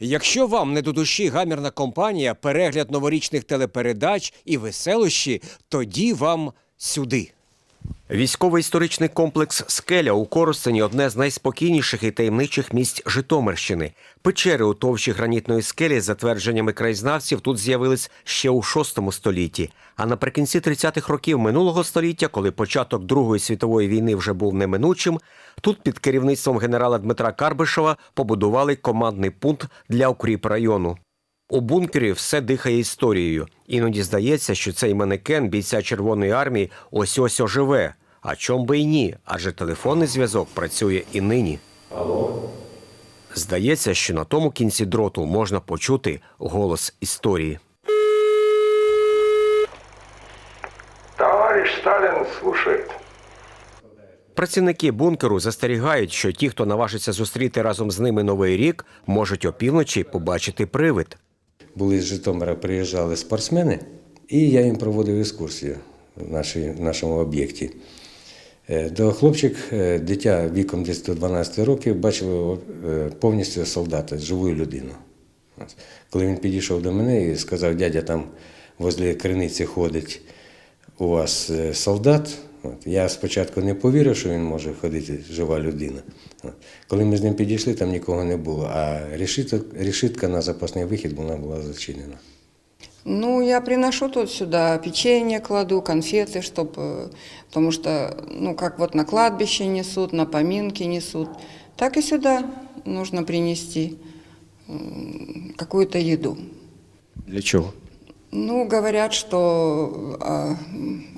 Якщо вам не до душі гамірна компанія, перегляд новорічних телепередач і веселощі, тоді вам сюди. Військовий історичний комплекс Скеля у Коростені одне з найспокійніших і таємничих місць Житомирщини. Печери у товщі гранітної скелі, за твердженнями краєзнавців, тут з'явились ще у VI столітті. А наприкінці 30-х років минулого століття, коли початок Другої світової війни вже був неминучим, тут під керівництвом генерала Дмитра Карбишева побудували командний пункт для укріп району. У бункері все дихає історією. Іноді здається, що цей манекен бійця Червоної армії ось ось оживе. А чом би й ні? Адже телефонний зв'язок працює і нині. Алло? Здається, що на тому кінці дроту можна почути голос історії. Товарищ Сталин слушает. Працівники бункеру застерігають, що ті, хто наважиться зустріти разом з ними новий рік, можуть опівночі побачити привид. Були з Житомира, приїжджали спортсмени, і я їм проводив екскурсію в, нашій, в нашому об'єкті. Е, До хлопчик, е, дитя віком десь до 12 років, бачило е, повністю солдата, живу людину. Коли він підійшов до мене і сказав, дядя, там возле криниці ходить у вас солдат. От. Я спочатку не повірив, що він може ходити жива людина. От. Коли ми з ним підійшли, там нікого не було, а решіток, решітка на запасний вихід вона була зачинена. Ну, я приношу тут сюда печенье кладу, конфеты, чтобы, потому что, ну, как вот на кладбище несут, на поминки несут, так и сюда нужно принести м, какую-то еду. Для чого? Ну, говорят, что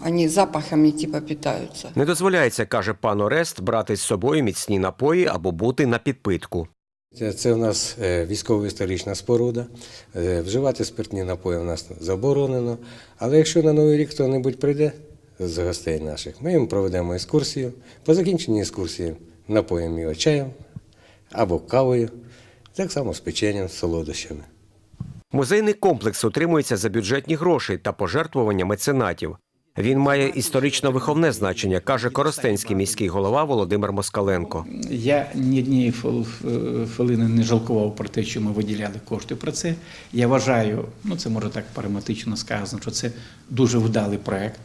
а, м, они запахами типа питаются. Не дозволяється, каже пан Орест, брати з собою міцні напої або бути на підпитку. Це, це у нас е, військово-історична споруда. Е, Вживати спиртні напої у нас заборонено. Але якщо на Новий рік хто-небудь прийде з гостей наших, ми їм проведемо екскурсію. По закінченні екскурсії напоїмо його чаєм або кавою, так само з печенням, з солодощами. Музейний комплекс утримується за бюджетні гроші та пожертвування меценатів. Він має історично-виховне значення, каже Коростенський міський голова Володимир Москаленко. Я ні однієї хвилини не жалкував про те, що ми виділяли кошти про це. Я вважаю, ну це може так параматично сказано, що це дуже вдалий проект.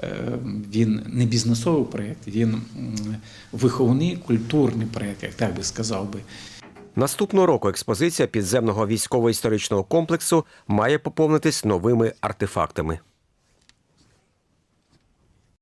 Е, Він не бізнесовий проект, він виховний, культурний проект, як так би сказав би. Наступного року експозиція підземного військово-історичного комплексу має поповнитись новими артефактами.